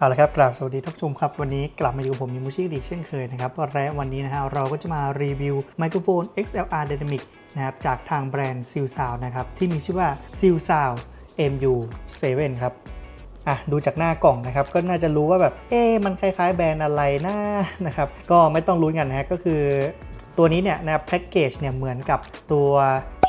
เอาละครับกราบสวัสดีท่านผู้ชมครับวันนี้กลับมาอยู่กับผมยูมูชิดีกเช่นเคยนะครับและวันนี้นะฮะเราก็จะมารีวิวไมโครโฟน XLR Dynamic นะครับจากทางแบรนด์ s e a l Sound นะครับที่มีชื่อว่า s e a l Sound MU7 ครับอะดูจากหน้ากล่องนะครับก็น่าจะรู้ว่าแบบเอ๊มันคล้ายๆ แบรนด์อะไรนะนะครับก็ไม่ต้องลุ้กันนะฮะก็คือตัวนี้เนี่ยนะแพ็กเกจเนี่ยเหมือนกับตัว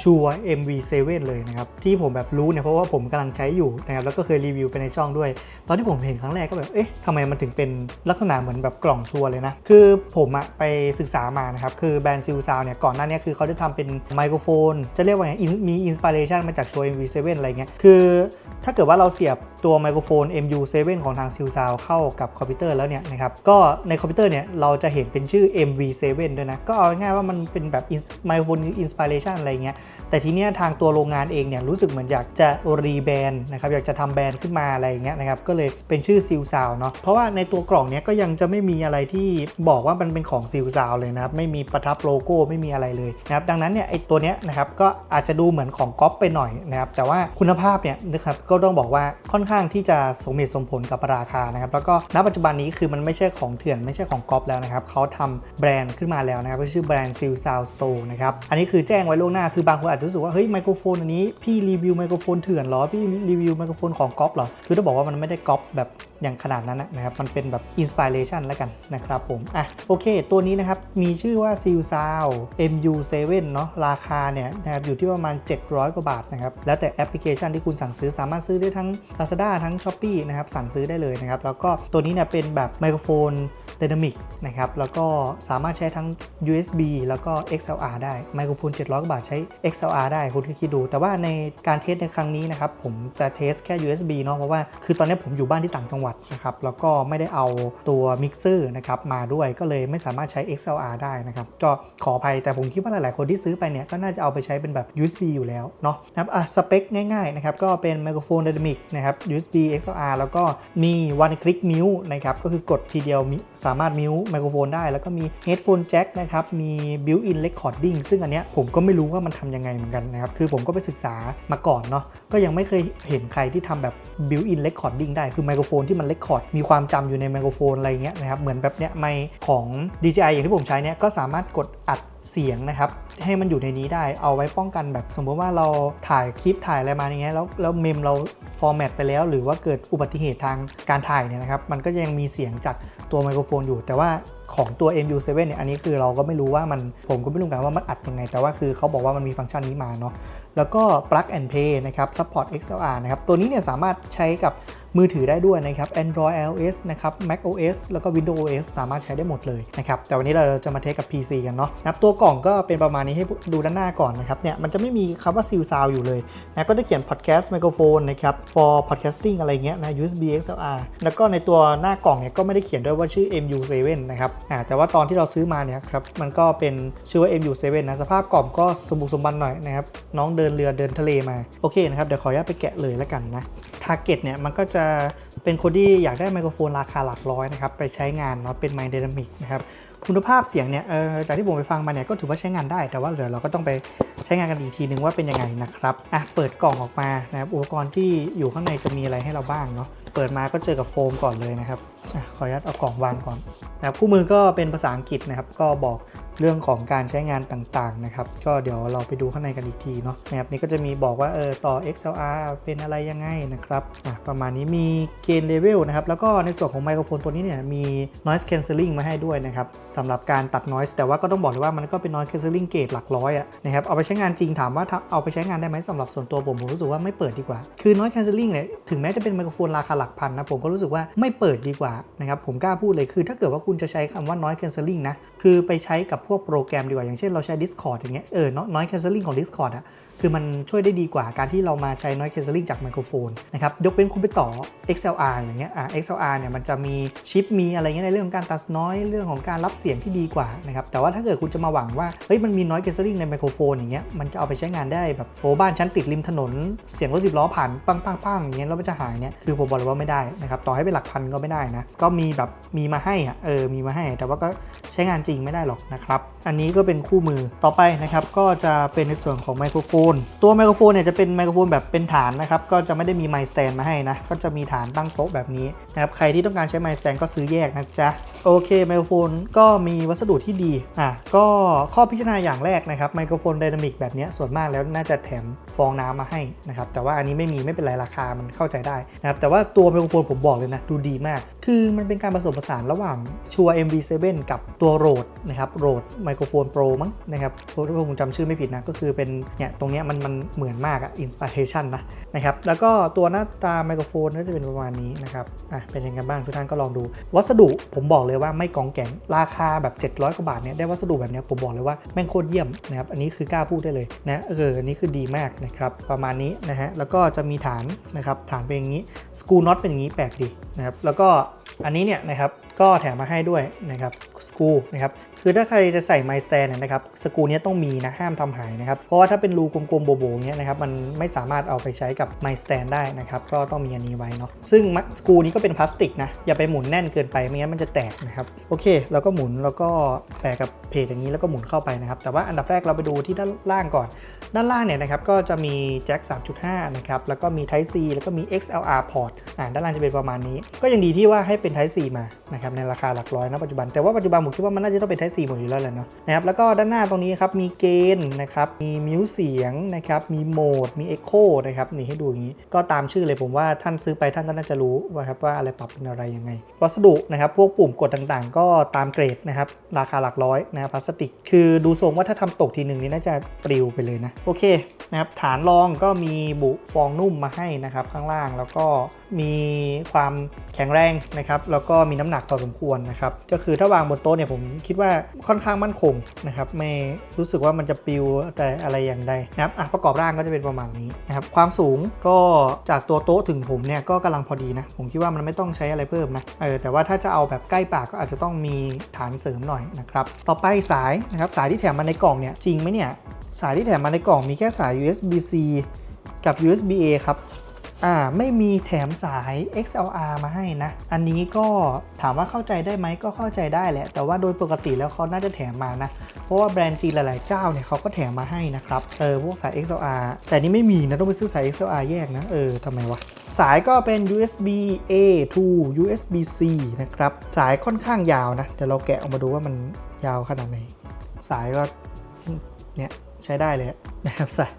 ชัว MV7 เลยนะครับ ที่ผมแบบรู้เนี่ยเพราะว่าผมกำลังใช้อยู่นะครับแล้วก็เคยรีวิวไปในช่องด้วย ตอนที่ผมเห็นครั้งแรกก็แบบ เอ๊ะทำไมมันถึงเป็นลักษณะเหมือนแบบกล่องชัวเลยนะ คือผมอะไปศึกษามานะครับ คือแบรนด์ซิลซาวเนี่ยก่อนหน้านี้คือเขาจะทำเป็นไมโครโฟน จะเรียกว่าไงมีอินสปิเรชันมาจากชัว MV7 อะไรเงี้ย คือถ้าเกิดว่าเราเสียบตัวไมโครโฟน MU7 ของทางซิลซาวเข้ากับคอมพิวเตอร์แล้วเนี่ยนะครับก็ในคอมพิวเตอร์เนี่ยเราจะเห็นเป็นชื่อ MV7 ด้วยนะก็เอาง่ายว่ามันเป็นแบบไมโครโฟนอินสปิเรชันอะไรเงี้ยแต่ทีเนี้ยทางตัวโรงงานเองเนี่ยรู้สึกเหมือนอยากจะรีแบรนด์นะครับอยากจะทำแบรนด์ขึ้นมาอะไรอย่างเงี้ยนะครับก็เลยเป็นชื่อซิลซาวเนาะเพราะว่าในตัวกล่องเนี้ยก็ยังจะไม่มีอะไรที่บอกว่ามันเป็นของซิลซาวเลยนะครับไม่มีประทับโลโก้ไม่มีอะไรเลยนะครับดังนั้นเนี่ยไอตัวเนี้ยนะครับก็อาจจะดูเหมือนของก๊อปไปหน่อยนะครับแต่ว่าคุณภาพเนี่ยนะครับก็ต้องบอกว่าค่อนข้างที่จะสมเหตุสมผลกับราคานะครับแล้วก็ณปัจจุบันนี้คือมันไม่ใช่ของเถื่อนไม่ใช่ของก๊อปแล้วนะครับเขาทำแบรนด์ขึ้นมาแล้วนะครับชื่อแบรนด์ซิลซาวสโตร์นะครับอันนี้คือแจ้งไว้ล่วงหน้าคือบางคนอาจจะรู้สึกว่าเฮ้ยไมโครโฟนอันนี้พี่รีวิวไมโครโฟนเถื่อนเหรอพี่รีวิวไมโครโฟนของก๊อปเหรอคือต้องบอกว่ามันไม่ได้ก๊อปแบบอย่างขนาดนั้นนะครับมันเป็นแบบอินสปิเรชันแล้วกันนะครับผมอะโอเค ตัวนี้นะครับมีชื่อว่า s e a l Sound MU7 เนาะราคาเนี่ยนะครับอยู่ที่ประมาณ 700 กว่าบาทนะครับแล้วแต่แอปพลิเคชันที่คุณสั่งซื้อสามารถซื้อได้ทั้ง Lazada ทั้ง s h อ p e e นะครับสั่งซื้อได้เลยนะครับแล้วก็ตัวนี้เนี่ยเป็นแบบไมโครโฟน Dynamic นะครับ แล้วก็สามารถใช้ทั้ง USB แล้วก็ XLR ได้ ไมโครโฟน 700กว่าบาทใช้ XLR ได้คุณคิดดู แต่ว่าในการเทสในครั้งนี้นะครับ ผมจะเทสแค่ USB เนาะ เพราะว่าคือตอนนี้ผมอยู่บ้านที่ต่างจังหวัดนะครับ แล้วก็ไม่ได้เอาตัวมิกเซอร์นะครับมาด้วย ก็เลยไม่สามารถใช้ XLR ได้นะครับ ก็ขออภัย แต่ผมคิดว่าหลาย ๆ คนที่ซื้อไปเนี่ย ก็น่าจะเอาไปใช้เป็นแบบ USB อยู่แล้วเนาะนะครับ อะ สเปคง่าย ๆ นะครับ ก็เป็นไมโครโฟน Dynamic นะครับ USB XLR แล้วก็มี one click mute นะครับ ก็คือกดทีเดียวมิสาามารถมิวไมโครโฟนได้ แล้วก็มี headphone jack นะครับ มี built in recording ซึ่งอันเนี้ยผมก็ไม่รู้ว่ามันทำยังไงเหมือนกันนะครับ คือผมก็ไปศึกษามาก่อนเนาะ ก็ยังไม่เคยเห็นใครที่ทำแบบ built in recording ได้ คือไมโครโฟนที่มัน record มีความจำอยู่ในไมโครโฟนอะไรเงี้ยนะครับ เหมือนแบบเนี้ยไมของ DJI อย่างที่ผมใช้เนี้ยก็สามารถกดอัด เสียงนะครับให้มันอยู่ในนี้ได้เอาไว้ป้องกันแบบสมมติว่าเราถ่ายคลิปถ่ายอะไรมาอย่างเงี้ยแล้วแล้วเมมเราฟอร์แมตไปแล้ว หรือว่าเกิดอุบัติเหตุทางการถ่ายเนี่ยนะครับมันก็ยังมีเสียงจากตัวไมโครโฟนอยู่ แต่ว่าของตัว MU7 เนี่ยอันนี้คือเราก็ไม่รู้ว่ามันผมก็ไม่รู้กันว่ามันอัดยังไง แต่ว่าคือเขาบอกว่ามันมีฟังก์ชันนี้มาเนาะแล้วก็ plug and play นะครับ support XLR นะครับ ตัวนี้เนี่ยสามารถใช้กับมือถือได้ด้วยนะครับ Android iOS นะครับ Mac OS แล้วก็ Windows OS สามารถใช้ได้หมดเลยนะครับ แต่วันนี้เราจะมาเทสกับ PC กันเนาะนะครับตัวกล่องก็เป็นประมาณนี้ให้ดูด้านหน้าก่อนนะครับ เนี่ยมันจะไม่มีคำว่า Seal Sound อยู่เลยนะก็จะเขียน podcast microphone นะครับ for podcasting อะไรเงี้ยนะ USB XLR แล้วก็ในตัวหน้ากล่องเนี่ยก็ไม่ได้เขียนด้วยว่าชื่อ MU7 นะครับอ่าแต่ว่าตอนที่เราซื้อมาเนี่ยครับมันก็เป็นชื่อว่า MU7 นะสภาพกล่องก็สมบุกสมบันหน่อยนะครับน้องเเดินเรือเดินทะเลมา โอเคนะครับ เดี๋ยวขออนุญาตไปแกะเลยแล้วกันนะ ทาร์เก็ตเนี่ยมันก็จะเป็นคนที่อยากได้ไมโครโฟนราคาหลักร้อยนะครับ ไปใช้งานเนาะเป็นไมค์ d y นามิกนะครับคุณภาพเสียงเนี่ยเออจากที่ผมไปฟังมาเนี่ยก็ถือว่าใช้งานได้ แต่ว่าเดี๋ยวเราก็ต้องไปใช้งานกันอีกทีนึงว่าเป็นยังไงนะครับอะเปิดกล่องออกมานะครับอุปกรณ์ที่อยู่ข้างในจะมีอะไรให้เราบ้างเนาะเปิดมาก็เจอกับโฟมก่อนเลยนะครับอะขออนุญาตเอากล่องวางก่อนนะครับคู่มือก็เป็นภาษาอังกฤษนะครับ ก็บอก เรื่องของการใช้งานต่างๆนะครับ ก็เดี๋ยวเราไปดูข้างในกันอีกทีเนาะนะครับนี่ก็จะมีบอกว่าเออต่อ XLR เป็นอะไรยังไงนะครับอะประมาณนี้มีเกณฑ์เลเวลนะครับ แล้วก็ในส่วนของไมโครโฟนตัวนี้เนี่ยมี noise cancelling มาให้ด้วยนะครับสำหรับการตัด noise แต่ว่าก็ต้องบอกเลยว่ามันก็เป็น noise cancelling เกรดหลักร้อยอะนะครับเอาไปใช้งานจริงถามว่าเอาไปใช้งานได้ไหมสำหรับส่วนตัวผมผมรู้สึกว่าไม่เปิดดีกว่า คือ noise cancelling เนี่ยถึงแม้จะเป็นไมโครโฟนราคาหลักพันนะผมก็รู้สึกว่าไม่เปิดดีกว่านะครับผมกล้าพูดเลยคือ ถ้าเกิดว่าคุณจะใช้คำว่า noise cancelling นะคือไปใช้กับพวกโปรแกรมดีกว่า อย่างเช่นเราใช้ Discord อย่างเงี้ยเออน้อย cancelling ของ Discord อะ คือมันช่วยได้ดีกว่าการที่เรามาใช้ noise cancelling จากไมโครโฟนนะครับยกเป็นคุณไปต่อ XLR อย่างเงี้ยอ่า XLR เนี่ยมันจะมีชิปมีอะไรเงี้ยในเรื่องของการตัด noise เรื่องของการรับเสียงที่ดีกว่านะครับแต่ว่าถ้าเกิดคุณจะมาหวังว่าเฮ้ยมันมี noise cancelling ในไมโครโฟนอย่างเงี้ยมันจะเอาไปใช้งานได้แบบโอ้บ้านชั้นติดริมถนนเสียงรถสิบล้อผ่านปังปังปังอย่างเงี้ยแล้วมันจะหายเนี่ยคือผมบอกเลยว่าไม่ได้นะครับต่อให้เป็นหลักพันก็ไม่ได้นะก็มีแบบมีมาให้อะเออมีมาให้ แต่ว่าก็ใช้งานจริงไม่ได้หรอกนะครับอันนี้ก็เป็นคู่มือต่อไปนะครับก็จะเป็นในส่วนของไมโครโฟนตัวไมโครโฟนเนี่ยจะเป็นไมโครโฟนแบบเป็นฐานนะครับก็จะไม่ได้มีไมค์สแตนมาให้นะ ก็จะมีฐานตั้งโต๊ะแบบนี้นะครับใครที่ต้องการใช้ไมค์สแตนก็ซื้อแยกนะจ๊ะโอเคไมโครโฟนก็มีวัสดุที่ดีอะก็ข้อพิจารณาอย่างแรกนะครับไมโครโฟนไดนามิกแบบนี้ส่วนมากแล้วน่าจะแถมฟองน้ำมาให้นะครับแต่ว่าอันนี้ไม่มีไม่เป็นไรราคามันเข้าใจได้นะครับแต่ว่าตัวไมโครโฟนผมบอกเลยนะดูดีมาก คือมันเป็นการผสมผสานระหว่างชัว MV7 กับตัวโรดนะครับโรดไมโครโฟนโปรมั้งนะครับถ้าผมจำชื่อไม่ผิดนะก็คือเป็นเนี่ยตรงเนี้มันมันเหมือนมากอะอินสปิเรชันนะนะครับแล้วก็ตัวหน้าตาไมโครโฟนก็จะเป็นประมาณนี้นะครับอะเป็นยังไงบ้างทุกท่านก็ลองดู วัสดุผมบอกเลยว่าไม่กองแกงราคาแบบ 700กว่าบาทเนี่ยได้วัสดุแบบเนี้ยผมบอกเลยว่าแม่งโคตรเยี่ยมนะครับอันนี้คือกล้าพูดได้เลยนะเอออันนี้คือดีมากนะครับประมาณนี้นะฮะแล้วก็จะมีฐานนะครับฐานเป็นอย่างนี้สกูน็อตเป็นอย่างนี้แปลกดีนะครับแล้วก็ อันนี้เนี่ยนะครับก็แถมมาให้ด้วยนะครับสกูนะครับคือถ้าใครจะใส่ไมสแตนนะครับสกูเนี้ยต้องมีนะห้ามทำหายนะครับเพราะว่าถ้าเป็นรูกลมๆโบๆเนี้ยนะครับมันไม่สามารถเอาไปใช้กับไมสแตนได้นะครับก็ต้องมีอันนี้ไว้เนาะซึ่งสกูนี้ก็เป็นพลาสติกนะอย่าไปหมุนแน่นเกินไปไม่งั้นมันจะแตกนะครับโอเคแล้วก็หมุนแล้วก็แปะกับเพจอย่างนี้แล้วก็หมุนเข้าไปนะครับแต่ว่าอันดับแรกเราไปดูที่ด้านล่างก่อน ด้านล่างเนี่ยนะครับก็จะมีแจ็ค3.5นะครับแล้วก็มี Type C แล้วก็มี XLR port อ่าด้านล่างจะเป็นประมาณนี้ ก็ยังดีที่ว่าให้เป็น Type C มานะครับในราคาหลักร้อยนะปัจจุบัน แต่ว่าปัจจุบันผมคิดว่ามันน่าจะต้องเป็น Type C หมดอยู่แล้วแหละเนาะนะครับแล้วก็ด้านหน้าตรงนี้ครับมีเกณฑ์นะครับมีมิวเสียงนะครับมีโหมดมี Echo นะครับนี่ให้ดูอย่างนี้ก็ตามชื่อเลยผมว่าท่านซื้อไปท่านก็น่าจะรู้ว่าครับว่าอะไรปรับเป็นอะไรยังไง วัสดุนะครับพวกปุ่มกดต่างๆ ก็ตามเกรดนะครับราคาหลักร้อยนะครับพลาสติก คือดูทรงว่าถ้าทำตกทีหนึ่งนี่น่าจะปลิวไปเลยนะโอเคนะครับฐานรองก็มีบุฟองนุ่มมาให้นะครับข้างล่างแล้วก็ มีความแข็งแรงนะครับ แล้วก็มีน้ำหนักพอสมควรนะครับ ก็คือถ้าวางบนโต๊ะเนี่ยผมคิดว่าค่อนข้างมั่นคงนะครับ ไม่รู้สึกว่ามันจะปิวแต่อะไรอย่างใดนะครับอะประกอบร่างก็จะเป็นประมาณนี้นะครับ ความสูงก็จากตัวโต๊ะถึงผมเนี่ยก็กำลังพอดีนะ ผมคิดว่ามันไม่ต้องใช้อะไรเพิ่มนะ เออ แต่ว่าถ้าจะเอาแบบใกล้ปากก็อาจจะต้องมีฐานเสริมหน่อยนะครับ ต่อไปสายนะครับ สายที่แถมมาในกล่องเนี่ยจริงไหมเนี่ย สายที่แถมมาในกล่องมีแค่สาย USB-C กับ USB-A ครับ อ่าไม่มีแถมสาย XLR มาให้นะ อันนี้ก็ถามว่าเข้าใจได้ไหมก็เข้าใจได้แหละ แต่ว่าโดยปกติแล้วเขาน่าจะแถมมานะ เพราะว่าแบรนด์จีนหลาย ๆ เจ้าเนี่ยเขาก็แถมมาให้นะครับ เออพวกสาย XLR แต่นี่ไม่มีนะ ต้องไปซื้อสาย XLR แยกนะ เออทำไมวะ สายก็เป็น USB A to USB C นะครับ สายค่อนข้างยาวนะ เดี๋ยวเราแกะออกมาดูว่ามันยาวขนาดไหน สายก็เนี่ย ใช้ได้เลยนะครับสาย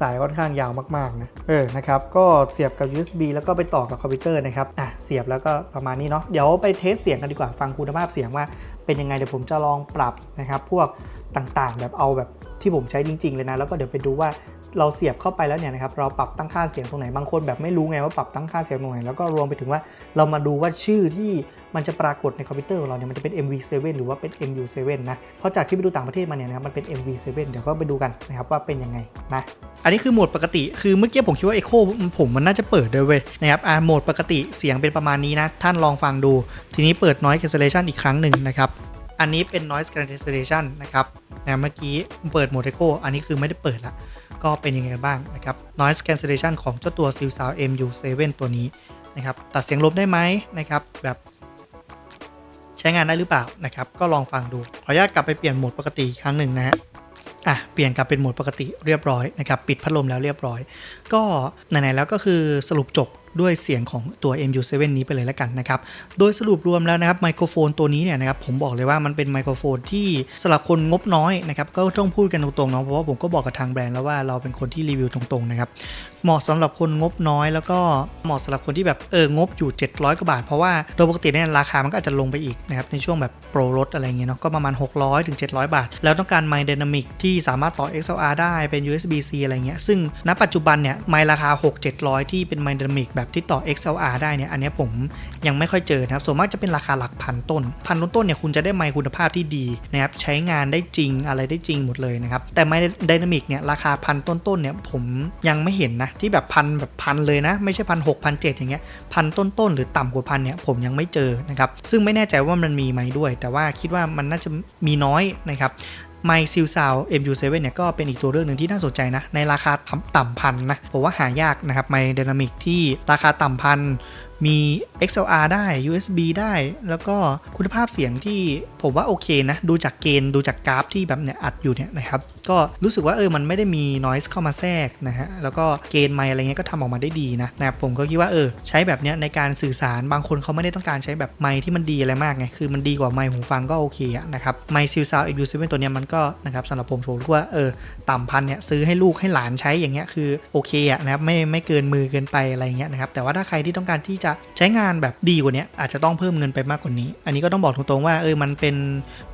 สายค่อนข้างยาวมากๆนะเออนะครับก็เสียบกับ USB แล้วก็ไปต่อกับคอมพิวเตอร์นะครับอะเสียบแล้วก็ประมาณนี้เนาะเดี๋ยวไปเทสเสียงกันดีกว่าฟังคุณภาพเสียงว่าเป็นยังไงเดี๋ยวผมจะลองปรับนะครับพวกต่างๆ แบบเอาแบบที่ผมใช้จริง ๆ เลยนะ แล้วก็เดี๋ยวไปดูว่า เราเสียบเข้าไปแล้วเนี่ยนะครับเราปรับตั้งค่าเสียงตรงไหนบางคนแบบไม่รู้ไงว่าปรับตั้งค่าเสียงตรงไหนแล้วก็รวมไปถึงว่าเรามาดูว่าชื่อที่มันจะปรากฏในคอมพิวเตอร์ของเราเนี่ยมันจะเป็น MV7 หรือว่าเป็น MU7 นะเพราะจากที่ไปดูต่างประเทศมาเนี่ยนะครับมันเป็น MV7 เดี๋ยวก็ไปดูกันนะครับว่าเป็นยังไงนะอันนี้คือโหมดปกติ คือเมื่อกี้ผมคิดว่า Echo ผมมันน่าจะเปิดด้วยเว้ยนะครับอ่าโหมดปกติเสียงเป็นประมาณนี้นะ ท่านลองฟังดู ทีนี้เปิด Noise Cancellation อีกครั้งหนึ่งนะครับ อันนี้เป็น Noise Cancellation นะครับนะเมื่อกี้เปิดโหมด Echo อันนี้คือไม่ได้เปิดละ ก็เป็นยังไงบ้างนะครับ noise cancellation ของเจ้าตัว s e a l Sound MU7 ตัวนี้นะครับตัดเสียงลบได้ไหมนะครับแบบใช้งานได้หรือเปล่านะครับ ก็ลองฟังดู ขออนุญาตกลับไปเปลี่ยนโหมดปกติครั้งหนึ่งนะฮะอะเปลี่ยนกลับเป็นโหมดปกติเรียบร้อยนะครับ ปิดพัดลมแล้วเรียบร้อย ก็ไหนๆแล้วก็คือสรุปจบด้วยเสียงของตัว MU7 นี้ไปเลยแล้วกันนะครับ โดยสรุปรวมแล้วนะครับไมโครโฟนตัวนี้เนี่ยนะครับผมบอกเลยว่ามันเป็นไมโครโฟนที่สำหรับคนงบน้อยนะครับก็ต้องพูดกันตรงๆเนาะเพราะว่าผมก็บอกกับทางแบรนด์แล้วว่าเราเป็นคนที่รีวิวตรงๆนะครับเหมาะสำหรับคนงบน้อย แล้วก็เหมาะสำหรับคนที่แบบเอองบอยู่ 700กว่าบาท เพราะว่าโดยปกติเนี่ยราคามันก็อาจจะลงไปอีกนะครับในช่วงแบบโปรลดอะไรเงี้ยเนาะก็ประมาณ 600ถึง700 บาท แล้วต้องการไมค์ Dynamic ที่สามารถต่อ XLR ได้เป็น USB-C อะไรเงี้ยซึ่งณปัจจุบันเนี่ยไมค์ราคา 6-700 ที่เป็นไมค์ Dynamic แบบที่ต่อ XLR ได้เนี่ยอันนี้ผมยังไม่ค่อยเจอนะครับส่วนมากจะเป็นราคาหลักพันต้น พันต้นๆเนี่ยคุณจะได้ไมค์คุณภาพที่ดีนะครับใช้งานได้จริงอะไรได้จริงหมดเลยนะครับแต่ไมค์ Dynamic เนี่ยราคาพันต้นๆเนี่ยผมยังไม่เห็นนะที่แบบพันแบบพันเลยนะ ไม่ใช่พันหกพันเจ็ดอย่างเงี้ยพันต้นๆหรือต่ำกว่าพันเนี่ยผมยังไม่เจอนะครับซึ่งไม่แน่ใจว่ามันมีไหมด้วย แต่ว่าคิดว่ามันน่าจะมีน้อยนะครับ ไมซิลซาว MU7 เนี่ยก็เป็นอีกตัวเรื่องหนึ่งที่น่าสนใจนะ ในราคาต่ำพันนะ ผมว่าหายากนะครับไมเดนามิกที่ราคาต่ำพัน มี XLR ได้ USB ได้ แล้วก็คุณภาพเสียงที่ผมว่าโอเคนะ ดูจากเกณฑ์ ดูจากกราฟที่แบบเนี่ยอัดอยู่เนี่ยนะครับ ก็รู้สึกว่าเออ มันไม่ได้มี noise เข้ามาแทรกนะฮะ แล้วก็เกณฑ์ไมอะไรเงี้ยก็ทำออกมาได้ดีนะนะครับ ผมก็คิดว่าเออ ใช้แบบเนี้ยในการสื่อสาร บางคนเขาไม่ได้ต้องการใช้แบบไมที่มันดีอะไรมากไง คือมันดีกว่าไมหูฟังก็โอเคอะนะครับ ไมซิลซาวเอ็กซ์ยูตัวเนี้ยมันก็นะครับสำหรับผมผมรู้ว่าเออต่ำพันเนี่ยซื้อให้ลูกให้หลานใช้อย่างเงี้ยคือโอเคอะนะครับไม่ไม่เกินมือเกินไปอะไรเงี้ยนะครับแต่ว่าถ้าใครที่ต้องการที่จะใช้งานแบบดีกว่านี้อาจจะต้องเพิ่มเงินไปมากกว่านี้ อันนี้ก็ต้องบอกตรงๆว่าเออมันเป็น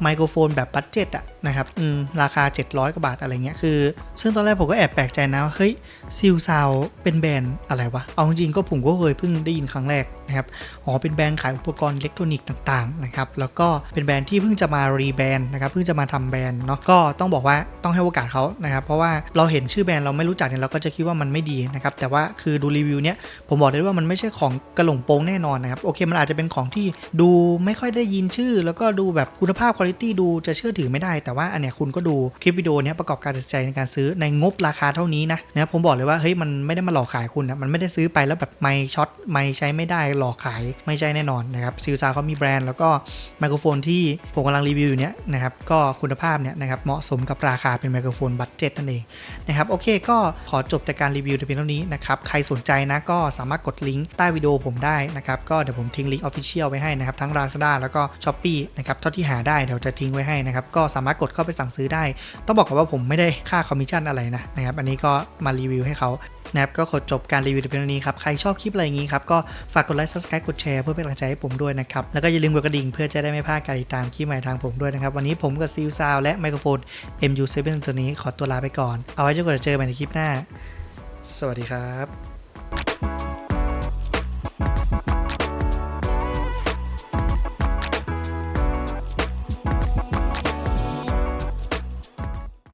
ไมโครโฟนแบบบัตเจ็ตอะนะครับอืมราคา 700กว่าบาทอะไรเงี้ยคือ ซึ่งตอนแรกผมก็แอบแปลกใจนะเฮ้ยซิลซาวเป็นแบรนด์อะไรวะ เอาจริงก็ผมก็เคยเพิ่งได้ยินครั้งแรก นะครับอ๋อเป็นแบรนด์ขายอุปกรณ์อิเล็กทรอนิกส์ต่างๆนะครับแล้วก็เป็นแบรนด์ที่เพิ่งจะมารีแบรนด์นะครับเพิ่งจะมาทำแบรนด์เนาะก็ต้องบอกว่าต้องให้โอกาสเขานะครับเพราะว่าเราเห็นชื่อแบรนด์เราไม่รู้จักเนี่ยเราก็จะคิดว่ามันไม่ดีนะครับแต่ว่าคือดูรีวิวเนี้ยผมบอกได้ว่ามันไม่ใช่ของกระหลงโปงแน่นอนนะครับโอเคมันอาจจะเป็นของที่ดูไม่ค่อยได้ยินชื่อ แล้วก็ดูแบบคุณภาพคุณภาพดูจะเชื่อถือไม่ได้ แต่ว่าอันเนี้ยคุณก็ดูคลิปวิดีโอเนี้ยประกอบการตัดสินใจในการซื้อในงบราคาเท่านี้นะนะครับผมบอกเลยว่าเฮ้ยมันไม่ได้มาหลอกขายคุณนะมันไม่ได้ซื้อไปแล้วแบบไม่ช็อตไม่ใช้ไม่ได้หลอกขายไม่ใช่แน่นอนนะครับซิลซาเขามีแบรนด์แล้วก็ไมโครโฟนที่ผมกำลังรีวิวอยู่เนี้ยนะครับก็คุณภาพเนี่ยนะครับเหมาะสมกับราคาเป็นไมโครโฟนบัตเจ็ตนั่นเองนะครับโอเคก็ขอจบแต่การรีวิวแต่เพียงเท่านี้นะครับใครสนใจนะก็สามารถกดลิงก์ใต้วิดีโอผมได้นะครับก็เดี๋ยวผมทิ้งลิงก์ออฟฟิเชียลไว้ให้นะครับทั้ง Lazada แล้วก็ s h อ p e e นะครับเท่าที่หาได้เดี๋ยวจะทิ้งไว้ให้นะครับก็สามารถกดเข้าไปสั่งซื้อได้ ต้องบอกก่อนว่าผมไม่ได้ค่าคอมมิชชั่นอะไรนะนะครับอันนี้ก็มารีวิวให้เขา นะครับก็ขอจบการรีวิวต่เพียงเท่านี้ครับ ใครชอบคลิปอะไรอย่างนี้ครับ ก็ฝากกดไลค์ subscribe กดแชร์เพื่อเป็นกำลังใจให้ผมด้วยนะครับ แล้วก็อย่าลืมกดกระดิ่งเพื่อจะได้ไม่พลาดการติดตามคลิปใหม่ทางผมด้วยนะครับ วันนี้ผมกับซิลซาวและไมโครโฟน MU7 ตัวนี้ขอตัวลาไปก่อน เอาไว้จนกว่าจะเจอกันใหม่ในคลิปหน้า สวัสดีครับ